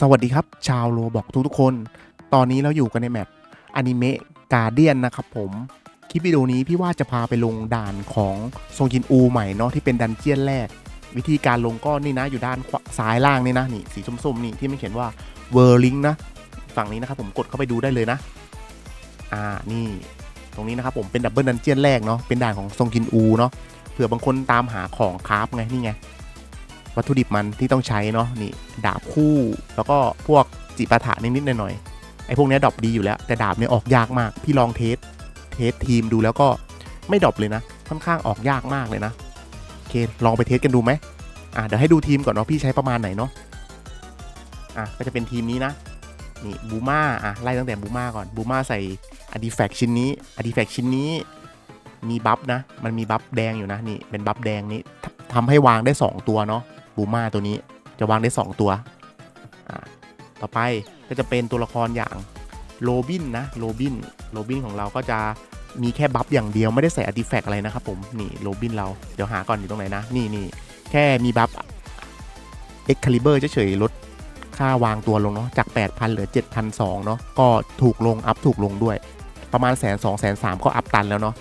สวัสดีครับ ชาวโลบอกทุกๆคน ตอนนี้เราอยู่กันในแมปอนิเมะกาเดียนนะครับผม คลิปวิดีโอนี้พี่ว่าจะพาไปลงด่านของซงจินอูใหม่เนาะที่เป็นดันเจียนแรก วิธีการลงก็นี่นะอยู่ด้านซ้ายล่างนี่นะนี่สีส้มๆนี่ที่มันเขียนว่าเวอร์ลิงนะฝั่งนี้นะครับผมกดเข้าไปดูได้เลยนะ อ่านี่ตรงนี้นะครับผมเป็นดับเบิลดันเจียนแรกเนาะเป็นด่านของซงจินอูเนาะเผื่อบางคนตามหาของคราฟไงนี่ไง วัตถุดิบมันที่ต้องใช้เนาะนี่ดาบคู่ แล้วก็พวกจิปาถะนิดๆหน่อยๆไอ้พวกนี้ดรอปดีอยู่แล้ว แต่ดาบเนี่ยออกยากมาก พี่ลองเทสเทสทีมดูแล้วก็ไม่ดรอปเลยนะ ค่อนข้างออกยากมากเลยนะโอเคลองไปเทสกันดูไหมอะเดี๋ยวให้ดูทีมก่อนเนาะพี่ใช้ประมาณไหนเนาะอะก็จะเป็นทีมนี้นะนี่บูมาอะไล่ตั้งแต่บูมาก่อนบูมาใส่อดีแฟกชิ้นนี้อดีแฟกชิ้นนี้มีบัฟนะ มันมีบัฟแดงอยู่นะนี่เป็นบัฟแดงนี้ททำให้วางได้สองตัวเนาะ บูมาตัวนี้จะวางได้ 2 ตัวต่อไปก็จะเป็นตัวละครอย่างโรบินนะโรบินโรบินของเราก็จะมีแค่บัฟอย่างเดียวไม่ได้ใส่อาร์ติแฟกต์อะไรนะครับผมนี่โรบินเราเดี๋ยวหาก่อนอยู่ตรงไหนนะ นี่นี่แค่มีบัฟเอ็กคาลิเบอร์เฉยๆลดค่าวางตัวลงเนาะจาก 8,000 เหลือ 7,200เนาะก็ถูกลง อัพถูกลงด้วย ประมาณแสนสองแสนสามก็อัพตันแล้วเนาะ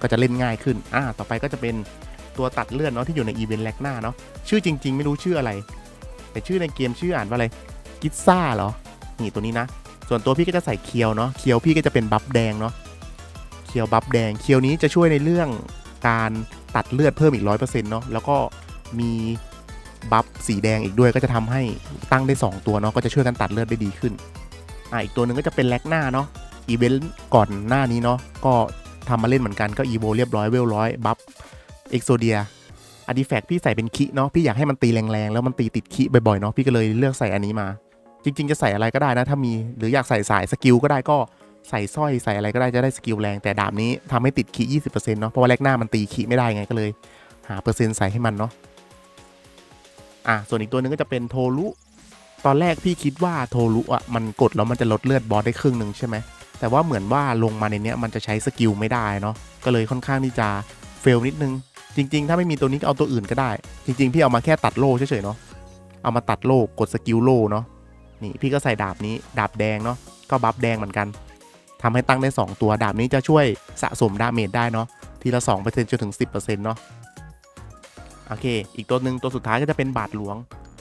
ก็จะเล่นง่ายขึ้นอ่าต่อไปก็จะเป็น ตัวตัดเลื่อนเนาะที่อยู่ในอีเวนต์แลกหน้าเนาะชื่อจริง ๆ ไม่รู้ชื่ออะไร แต่ชื่อในเกมชื่ออ่านว่าอะไรกิซซ่าเหรอนี่ตัวนี้นะ ส่วนตัวพี่ก็จะใส่เคียวเนาะเคียวพี่ก็จะเป็นบัฟแดงเนาะเคียวบัฟแดงเคียวนี้จะช่วยในเรื่องการตัดเลือดเพิ่มอีกร้อยเปอร์เซ็นต์เนาะแล้วก็มีบัฟสีแดงอีกด้วยก็จะทำให้ตั้งได้ 2 ตัวเนาะก็จะช่วยกันตัดเลือดได้ดีขึ้นอ่าอีกตัวหนึ่งก็จะเป็นแลกหน้าเนาะอีเวนต์ก่อนหน้านี้เนาะก็ทำมาเล่นเหมือนกันก็อีโวเรียบร้อยเวลร้อยบัฟ เอ็กโซเดียอาร์ติแฟกต์พี่ใส่เป็นคิเนาะพี่อยากให้มันตีแรงๆ แล้วมันตีติดคิบ่อยๆเนาะพี่ก็เลยเลือกใส่อันนี้มา จริง ๆ จะใส่อะไรก็ได้นะ ถ้ามีหรืออยากใส่สายสกิลก็ได้ก็ใส่สร้อยใส่อะไรก็ได้จะได้สกิลแรงแต่ดาบนี้ทำให้ติดคิ20%เนาะเพราะว่าแรกหน้ามันตีคิไม่ได้ไงก็เลย หาเปอร์เซ็นต์ใส่ให้มันเนาะอะส่วนอีกตัวหนึงก็จะเป็นโทรุตอนแรกพี่คิดว่าโทรุอะมันกดแล้วมันจะลดเลือดบอสได้ครึ่งหนึ่งใช่ไหมแต่ว่าเหมือนว่าลงมาในเนี้ยมันจะใช้สกิลไม่ได้เนาะก็เลยค่อนข้างที่จะเฟลนิดนึง จริง ๆ ถ้าไม่มีตัวนี้ก็เอาตัวอื่นก็ได้ จริง ๆ พี่เอามาแค่ตัดโล่เฉยๆเนาะเอามาตัดโล่กดสกิลโล่เนาะนี่พี่ก็ใส่ดาบนี้ดาบแดงเนาะก็บัฟแดงเหมือนกันทำให้ตั้งได้ 2 ตัวดาบนี้จะช่วยสะสมดาเมจได้เนาะทีละ 2%จนถึง 10%เนาะโอเค อีกตัวหนึ่งตัวสุดท้ายก็จะเป็นบาทหลวง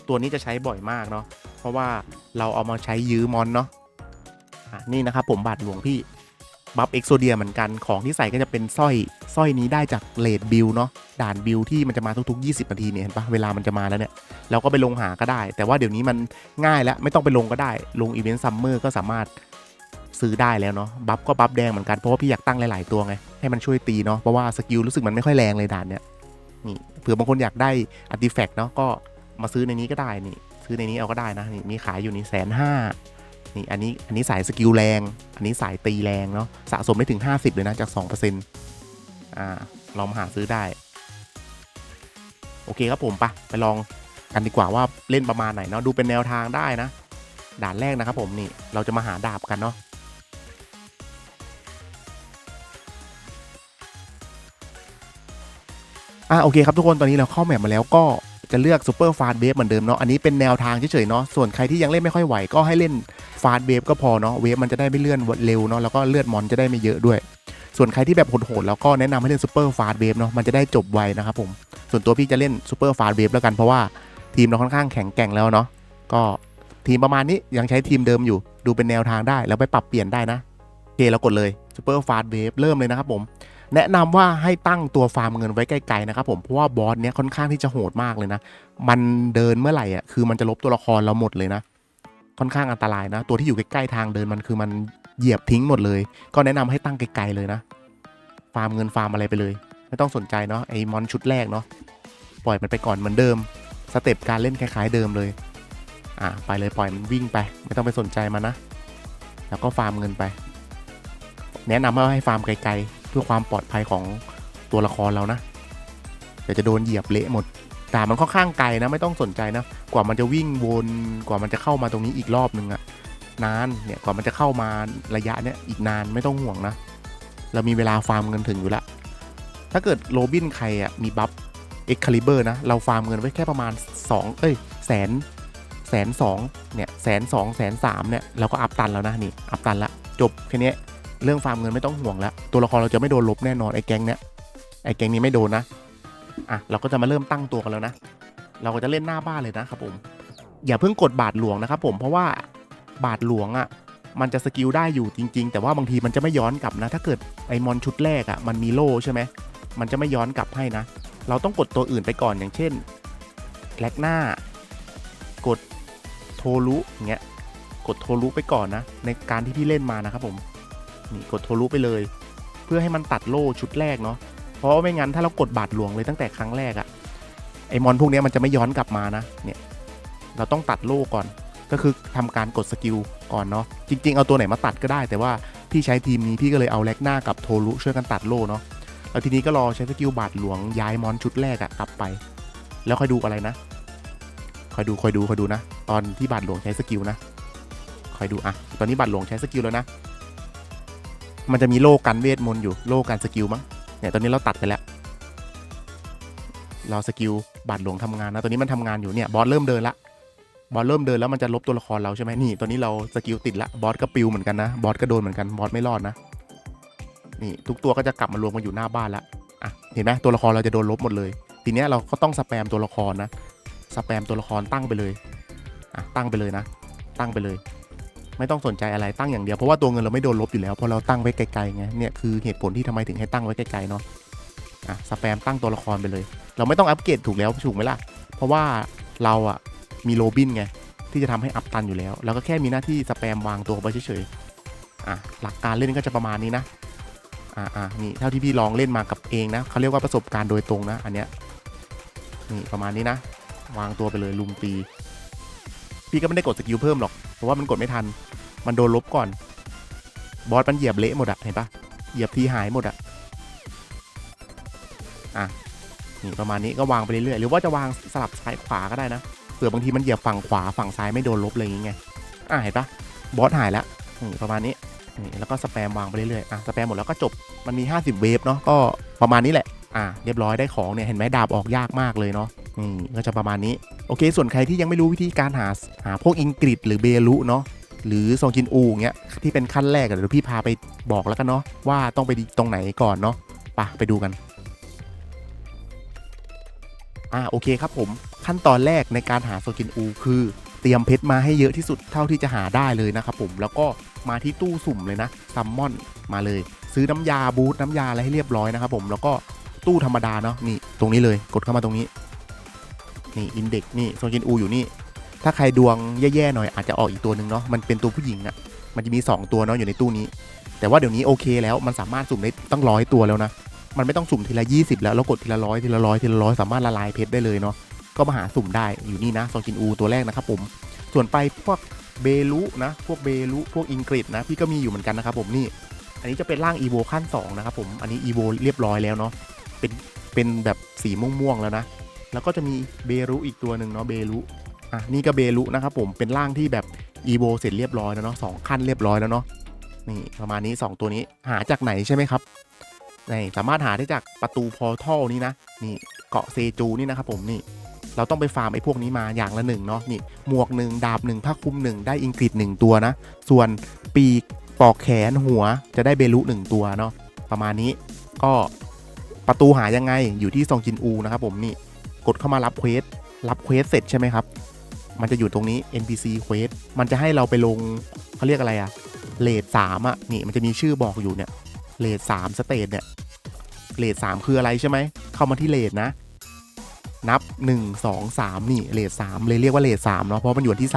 ตัวนี้จะใช้บ่อยมากเนาะเพราะว่าเราเอามาใช้ยื้อมอนเนาะอะนี่นะครับผมบาทหลวงพี่ บัฟเอ็กโซเดียเหมือนกันของที่ใส่ก็จะเป็นสร้อยสร้อยนี้ได้จากเลดบิลเนาะด่านบิลที่มันจะมาทุกๆ 20 นาทีเนี่ยเห็นปะเวลามันจะมาแล้วเนี่ยเราก็ไปลงหาก็ได้ แต่ว่าเดี๋ยวนี้มันง่ายแล้วไม่ต้องไปลงก็ได้ ลงอีเวนต์ซัมเมอร์ก็สามารถซื้อได้แล้วเนาะบัฟก็บัฟแดงเหมือนกันเพราะว่าพี่อยากตั้งหลายๆตัวไงให้มันช่วยตีเนาะเพราะว่าสกิลรู้สึกมันไม่ค่อยแรงเลยด่านเนี่ยนี่เผื่อบางคนอยากได้อาร์ติแฟกต์เนาะก็มาซื้อในนี้ก็ได้นี่ซื้อในนี้เอาก็ได้นะนี่มีขายอยู่นี่แสนห้า นี่อันนี้อันนี้สายสกิลแรง อันนี้สายตีแรงเนาะสะสมได้ถึง 50 เลยนะ จาก 2%อ่าลองมาหาซื้อได้ โอเคครับผมปะไปลองกันดีกว่าว่าเล่นประมาณไหนเนาะดูเป็นแนวทางได้นะ ด่านแรกนะครับผมนี่เราจะมาหาดาบกันเนาะอะโอเคครับทุกคนตอนนี้เราเข้าแมปมาแล้วก็ จะเลือกซูเปอร์ฟาสเวฟเหมือนเดิมเนาะอันนี้เป็นแนวทางเฉยๆเนาะส่วนใครที่ยังเล่นไม่ค่อยไหวก็ให้เล่นฟาสเวฟก็พอเนาะเวฟมันจะได้ไม่เลื่อนเร็วเนาะแล้วก็เลือดมอนจะได้ไม่เยอะด้วย ส่วนใครที่แบบโหดๆแล้วก็แนะนำให้เล่นซูเปอร์ฟาสเวฟเนาะมันจะได้จบไวนะครับผมส่วนตัวพี่จะเล่นซูเปอร์ฟาสเวฟแล้วกันเพราะว่าทีมเราค่อนข้างแข็งแกร่งแล้วเนาะก็ทีมประมาณนี้ยังใช้ทีมเดิมอยู่ ดูเป็นแนวทางได้แล้วไปปรับเปลี่ยนได้นะโอเคเรากดเลย ซูเปอร์ฟาสเวฟเริ่มเลยนะครับผม แนะนำว่าให้ตั้งตัวฟาร์มเงินไว้ไกลๆนะครับผมเพราะว่าบอสเนี้ยค่อนข้างที่จะโหดมากเลยนะ มันเดินเมื่อไหร่อะคือมันจะลบตัวละครเราหมดเลยนะ ค่อนข้างอันตรายนะ ตัวที่อยู่ใกล้ๆทางเดินมันคือมันเหยียบทิ้งหมดเลย ก็แนะนำให้ตั้งไกลๆเลยนะ ฟาร์มเงินฟาร์มอะไรไปเลย ไม่ต้องสนใจเนาะไอ้มอนชุดแรกเนาะปล่อยมันไปก่อนเหมือนเดิมสเต็ปการเล่นคล้ายๆเดิมเลยอะไปเลยปล่อยมันวิ่งไป ไม่ต้องไปสนใจมันนะ แล้วก็ฟาร์มเงินไป แนะนำว่าให้ฟาร์มไกลๆเพื่อความปลอดภัยของตัวละครเรานะเดี๋ยวจะโดนเหยียบเละหมดแต่มันค่อนข้างไกลนะไม่ต้องสนใจนะ กว่ามันจะวิ่งวนกว่ามันจะเข้ามาตรงนี้อีกรอบนึงอะนานเนี่ยกว่ามันจะเข้ามาระยะเนี้ยอีกนานไม่ต้องห่วงนะ เรามีเวลาฟาร์มเงินถึงอยู่ละถ้าเกิดโรบินใครอะมีบัฟเอ็กคาลิเบอร์นะ เราฟาร์มเงินไว้แค่ประมาณ 2 เอ้ยแสนแสนสองเนี่ยแสนสองแสนสามเนี่ยเราก็อัพตันแล้วนะนี่อัพตันละจบแค่เนี้ย เรื่องฟาร์มเงินไม่ต้องห่วงแล้ว ตัวละครเราจะไม่โดนลบแน่นอนไอ้แก๊งเนี้ยไอ้แก๊งนี้ไม่โดนนะอะเราก็จะมาเริ่มตั้งตัวกันแล้วนะ เราก็จะเล่นหน้าบ้านเลยนะครับผม อย่าเพิ่งกดบาทหลวงนะครับผมเพราะว่าบาทหลวงอะมันจะสกิลได้อยู่จริง ๆ แต่ว่าบางทีมันจะไม่ย้อนกลับนะ ถ้าเกิดไอมอนชุดแรกอะมันมีโล่ใช่ไหมมันจะไม่ย้อนกลับให้นะ เราต้องกดตัวอื่นไปก่อนอย่างเช่นแลกหน้ากดโทรุอย่างเงี้ยกดโทรุไปก่อนนะ ในการที่พี่เล่นมานะครับผม นี่กดโทรุไปเลย เพื่อให้มันตัดโล่ชุดแรกเนาะเพราะว่าไม่งั้นถ้าเรากดบาทหลวงเลยตั้งแต่ครั้งแรกอะไอมอนพวกนี้มันจะไม่ย้อนกลับมานะเนี่ยเราต้องตัดโล่ก่อนก็คือทำการกดสกิลก่อนเนาะจริง ๆ เอาตัวไหนมาตัดก็ได้ แต่ว่าพี่ใช้ทีมนี้พี่ก็เลยเอาแลกหน้ากับโทรุช่วยกันตัดโล่เนาะแล้วทีนี้ก็รอใช้สกิลบาทหลวงย้ายมอนชุดแรกอะกลับไป แล้วค่อยดูอะไรนะคอยดูคอยดูคอยดูนะ ตอนที่บาทหลวงใช้สกิลนะคอยดูอะตอนนี้บาทหลวงใช้สกิลแล้วนะ มันจะมีโล่กันเวทมนต์อยู่โล่กันสกิลมั้งเนี่ยตอนนี้เราตัดไปแล้ว เราสกิลบาทหลวงทำงานนะตอนนี้มันทำงานอยู่เนี่ยบอสเริ่มเดินละบอสเริ่มเดินแล้วมันจะลบตัวละครเราใช่ไหมนี่ตอนนี้เราสกิลติดละบอสก็ปิวเหมือนกันนะบอสก็โดนเหมือนกันบอสไม่รอดนะนี่ทุกตัวก็จะกลับมารวมกันอยู่หน้าบ้านละอะเห็นไหมตัวละครเราจะโดนลบหมดเลย ทีเนี้ยเราก็ต้องสแปมตัวละครนะสแปมตัวละครตั้งไปเลยอะตั้งไปเลยนะ ตั้งไปเลย ไม่ต้องสนใจอะไรตั้งอย่างเดียวเพราะว่าตัวเงินเราไม่โดนลบอยู่แล้วเพราะเราตั้งไว้ไกลๆไงเนี่ยคือเหตุผลที่ทำไมถึงให้ตั้งไว้ไกลๆเนาะอะสแปมตั้งตัวละครไปเลย เราไม่ต้องอัปเกรดถูกแล้วถูกไหมล่ะ เพราะว่าเราอะมีโรบินไงที่จะทำให้อัพตันอยู่แล้ว แล้วก็แค่มีหน้าที่สแปมวางตัวไปเฉยๆอะหลักการเล่นก็จะประมาณนี้นะอ่าอ่านี่เท่าที่พี่ลองเล่นมากับเองนะเขาเรียกว่าประสบการณ์โดยตรงนะอันเนี้ยนี่ประมาณนี้นะ วางตัวไปเลยลุมตี พี่ก็ไม่ได้กดสกิลเพิ่มหรอก ราะว่ามันกดไม่ทัน มันโดนลบก่อน บอสมันเหยียบเละหมดอะเห็นปะเหยียบทีหายหมดอะอะนี่ประมาณนี้ก็วางไปเรื่อยๆหรือว่าจะวางสลับซ้ายขวาก็ได้นะเผื่อบางทีมันเหยียบฝั่งขวาฝั่งซ้ายไม่โดนลบเลยอย่างเงี้ยอะเห็นปะบอสหายแล้วนี่ประมาณนี้นี่แล้วก็สแปมวางไปเรื่อยๆอะสแปมหมดแล้วก็จบมันมี 50 เวฟเนาะก็ประมาณนี้แหละอะเรียบร้อยได้ของเนี่ยเห็นไหมดาบออกยากมากเลยเนาะ นี่ก็จะประมาณนี้ โอเค ส่วนใครที่ยังไม่รู้วิธีการหาหาพวกอิงกฤษหรือเบลุเนาะหรือซองจินอูเงี้ยที่เป็นขั้นแรกเดี๋ยวพี่พาไปบอกแล้วกันเนาะว่าต้องไปตรงไหนก่อนเนาะไปะไปดูกันอ่าโอเคครับผมขั้นตอนแรกในการหาโซจินอูคือเตรียมเพชรมาให้เยอะที่สุดเท่าที่จะหาได้เลยนะครับผมแล้วก็มาที่ตู้สุ่มเลยนะซัมมอนมาเลย ซื้อน้ำยาบูทน้ำยาอะไรให้เรียบร้อยนะครับผมแล้วก็ตู้ธรรมดาเนาะนี่ตรงนี้เลยกดเข้ามาตรงนี้ นี่อินเด็กนี่โซจินอูอยู่นี่ ถ้าใครดวงแย่ๆหน่อยอาจจะออกอีกตัวหนึ่งเนาะมันเป็นตัวผู้หญิงอะ่ะมันจะมี 2 ตัวเนาะอยู่ในตู้นี้ แต่ว่าเดี๋ยวนี้โอเคแล้วมันสามารถสุ่มได้ตั้งร้อยตัวแล้วนะมันไม่ต้องสุ่มทีละ 20 แล้วแล้วกดทีละร้อยทีละร้อยทีละร้อยสามารถละลายเพชรได้เลยเนาะก็มาหาสุ่มได้อยู่นี่นะซองจินอูตัวแรกนะครับผมส่วนไปพวกเบลุนะพวกเบลุพวกอิงกฤษนะพี่ก็มีอยู่เหมือนกันนะครับผมนี่ อันนี้จะเป็นร่างอีโวขั้น2นะครับผมอันนี้อีโวเรียบร้อยแล้วเนาะเป็นเป็นแบบสีม่วงๆแล้วนะ แล้วก็จะมีเบรุอีกตัวหนึ่งเนาะเบรุอะนี่ก็เบลุนะครับผมเป็นร่างที่แบบอีโบเสร็จเรียบร้อยแล้วเนาะสองขั้นเรียบร้อยแล้วเนาะนี่ประมาณนี้ 2 ตัวนี้หาจากไหนใช่ไหมครับนี่สามารถหาได้จากประตูพอร์ทัลนี่นะนี่เกาะเซจูนี่นะครับผมนี่เราต้องไปฟาร์มไอ้พวกนี้มาอย่างละหนึ่งเนาะนี่หมวกหนึ่งดาบหนึ่งผ้าคลุมหนึ่งได้อิงกฤษหนึ่งตัวนะ ส่วนปีกปอกแขนหัวจะได้เบลุหนึ่งตัวเนาะประมาณนี้ก็ประตูหายังไงอยู่ที่ซองจินอูนะครับผมนี่ กดเข้ามารับเควสรับเควสเสร็จใช่ไหมครับ มันจะอยู่ตรงนี้ NPC Quest มันจะให้เราไปลงเขาเรียกอะไรอะเลทสามอะนี่มันจะมีชื่อบอกอยู่เนี่ยเลทสามสเตทเนี่ยเลทสามคืออะไรใช่ไหม เข้ามาที่เลทนะ นับ1 2 3นี่เลทสามเลยเรียกว่าเลทสามเนาะเพราะมันอยู่ที่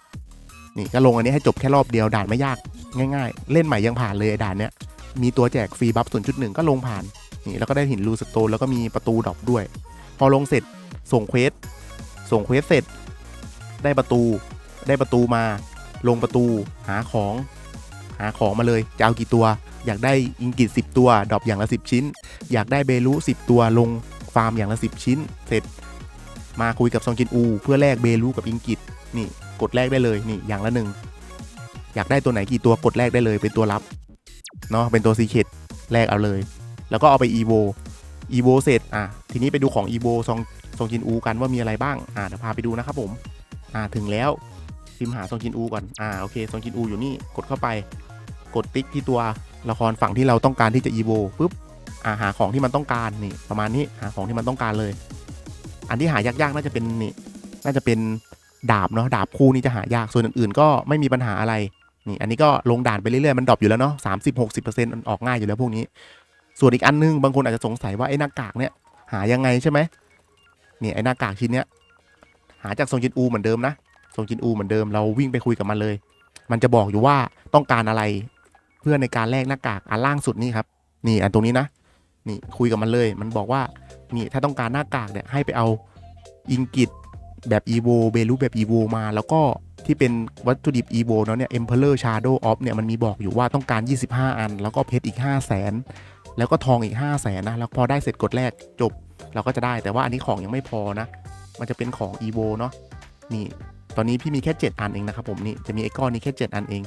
3นี่ก็ลงอันนี้ให้จบแค่รอบเดียวด่านไม่ยากง่าย ๆ เล่นใหม่ยังผ่านเลยด่านเนี้ยมีตัวแจกฟรีบัฟ0.1ก็ลงผ่านนี่แล้วก็ได้หินรูสโตนแล้วก็มีประตูดรอปด้วย พอลงเสร็จส่งเควสส่งเควสเสร็จ ได้ประตู ได้ประตูมา ลงประตูหาของ หาของมาเลยจะเอากี่ตัว อยากได้อิงกิต10 ตัวดรอปอย่างละ 10 ชิ้น อยากได้เบลู10 ตัวลงฟาร์มอย่างละ 10 ชิ้น เสร็จ มาคุยกับซองจินอู เพื่อแลกเบลูกับอิงกิตนี่กดแลกได้เลยนี่อย่างละหนึ่งอยากได้ตัวไหนกี่ตัวกดแลกได้เลยเป็นตัวรับเนาะเป็นตัวซีเคดแลกเอาเลย แล้วก็เอาไปอีโว อีโวเสร็จอะทีนี้ไปดูของอีโวซองซองจินอูกันว่ามีอะไรบ้างอะเดี๋ยวพาไปดูนะครับผมอ่าถึงแล้วพิมพ์หาซองจินอูก่อนอ่าโอเคซองจินอูอยู่นี่กดเข้าไป กดติ๊กที่ตัวละครฝั่งที่เราต้องการที่จะอีโวปุ๊บอ่าหาของที่มันต้องการนี่ประมาณนี้หาของที่มันต้องการเลย อันที่หายากๆน่าจะเป็นนี่น่าจะเป็นดาบเนาะดาบคู่นี่จะหายากส่วนอื่นๆ ก็ไม่มีปัญหาอะไรนี่อันนี้ก็ลงด่านไปเรื่อยๆมันดรอปอยู่แล้วเนาะสามสิบหกสิบเปอร์เซ็นต์ออกง่ายอยู่แล้วพวกนี้ ส่วนอีกอันนึงบางคนอาจจะสงสัยว่าไอ้หน้ากากเนี่ยหายังไงใช่ไหมนี่ไอ้หน้ากากชิ้นเนี้ยหาจากทรงจินอูเหมือนเดิมนะทรงจินอูเหมือนเดิมเราวิ่งไปคุยกับมันเลย มันจะบอกอยู่ว่าต้องการอะไรเพื่อในการแลกหน้ากากอันล่างสุดนี่ครับนี่อันตรงนี้นะนี่คุยกับมันเลย มันบอกว่านี่ถ้าต้องการหน้ากากเนี่ยให้ไปเอาอิงกิตแบบอีโวเบลูแบบอีโวมา แล้วก็ที่เป็นวัตถุดิบอีโวเนาะเนี่ย Emperor Shadow of เนี่ยมันมีบอกอยู่ว่าต้องการ 25 อัน แล้วก็เพชรอีก 5 0 0แสน แล้วก็ทองอีก 5 0 0แสนนะ แล้วพอได้เสร็จกดแรกจบ เราก็จะได้แต่ว่าอันนี้ของยังไม่พอนะ มันจะเป็นของอีโวเนาะนี่ ตอนนี้พี่มีแค่ 7 อันเองนะครับผมนี่จะมีไอ้ก้อนนี้แค่ 7 อันเอง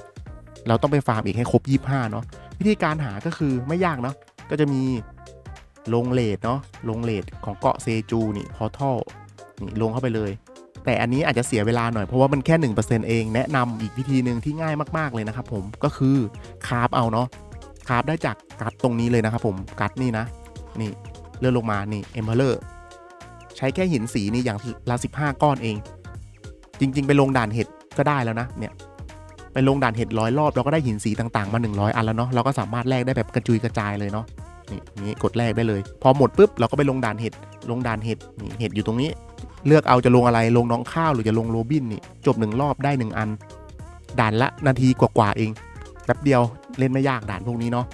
เราต้องไปฟาร์มอีกให้ครบ 25 เนาะวิธีการหาก็คือไม่ยากเนาะก็จะมีลงเลดเนาะลงเลดของเกาะเซจูนี่พอทัลนี่ลงเข้าไปเลย แต่อันนี้อาจจะเสียเวลาหน่อยเพราะว่ามันแค่ 1%เองแนะนำอีกวิธีหนึ่งที่ง่ายมากๆเลยนะครับผมก็คือคาร์ฟเอาเนาะ คร์ฟได้จากกัดตรงนี้เลยนะครับผมกัดนี่นะ นี่เลื่อนลงมานี่เอมเพลอร์ใช้แค่หินสีนี่อย่างละ15ก้อนเอง จริง ๆ ไปลงด่านเห็ดก็ได้แล้วนะเนี่ยไปลงด่านเห็ดร้อยรอบเราก็ได้หินสีต่างๆ มา 100 อันแล้วเนาะเราก็สามารถแลกได้แบบกระจุยกระจายเลยเนาะนี่นี้กดแลกได้เลย พอหมดปุ๊บเราก็ไปลงด่านเห็ดลงด่านเห็ดนี่เห็ดอยู่ตรงนี้ เลือกเอาจะลงอะไรลงน้องข้าวหรือจะลงโรบินนี่จบหนึ่งรอบได้หนึ่งอัน ด่านละนาทีกว่าๆเองแป๊บเดียว เล่นไม่ยากด่านพวกนี้เนาะ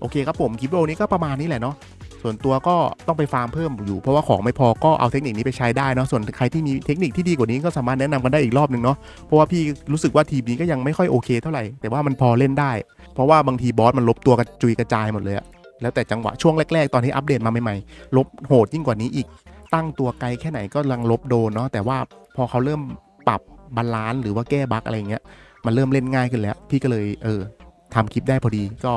โอเคครับผมคลิปวิดีโอนี้ก็ประมาณนี้แหละเนาะส่วนตัวก็ต้องไปฟาร์มเพิ่มอยู่เพราะว่าของไม่พอก็เอาเทคนิคนี้ไปใช้ได้เนาะส่วนใครที่มีเทคนิคที่ดีกว่านี้ก็สามารถแนะนำกันได้อีกรอบหนึ่งเนาะเพราะว่าพี่รู้สึกว่าทีมนี้ก็ยังไม่ค่อยโอเคเท่าไหร่แต่ว่ามันพอเล่นได้ เพราะว่าบางทีบอสมันลบตัวกระจุยกระจายหมดเลยอะแล้วแต่จังหวะช่วงแรก ๆ ตอนที่อัปเดตมาใหม่ๆลบโหดยิ่งกว่านี้อีก ตั้งตัวไกลแค่ไหนก็ลังลบโดนเนาะแต่ว่าพอเขาเริ่มปรับบาลานซ์หรือว่าแก้บั๊กอะไรเงี้ยมันเริ่มเล่นง่ายขึ้นแล้ว พี่ก็เลยเออ ทำคลิปได้พอดีก็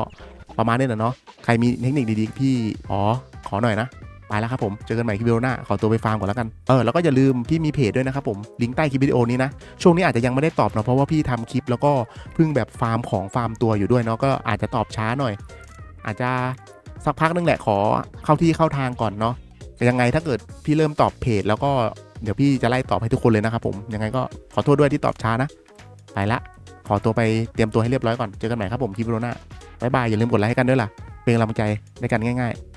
ประมาณนี้แหละเนาะใครมีเทคนิคดีๆพี่อ๋อขอหน่อยนะไปแล้วครับผม เจอกันใหม่คลิปวิดีโอหน้า ขอตัวไปฟาร์มก่อนแล้วกัน เออ แล้วก็อย่าลืมพี่มีเพจด้วยนะครับผม ลิงก์ใต้คลิปวิดีโอนี้นะ ช่วงนี้อาจจะยังไม่ได้ตอบเนาะ เพราะว่าพี่ทำคลิปแล้วก็เพิ่งแบบฟาร์มของฟาร์มตัวอยู่ด้วยเนาะ ก็อาจจะตอบช้าหน่อย อาจจะสักพักนึงแหละขอเข้าที่เข้าทางก่อนเนาะแต่ยังไงถ้าเกิดพี่เริ่มตอบเพจ แล้วก็เดี๋ยวพี่จะไล่ตอบให้ทุกคนเลยนะครับผม ยังไงก็ขอโทษด้วยที่ตอบช้านะ ไปละ ขอตัวไปเตรียมตัวให้เรียบร้อยก่อน เจอกันใหม่ครับผมคลิปโรนาบายบายอย่าลืมกดไลค์ให้กันด้วยล่ะ เป็นกำลังใจในการง่าย ๆ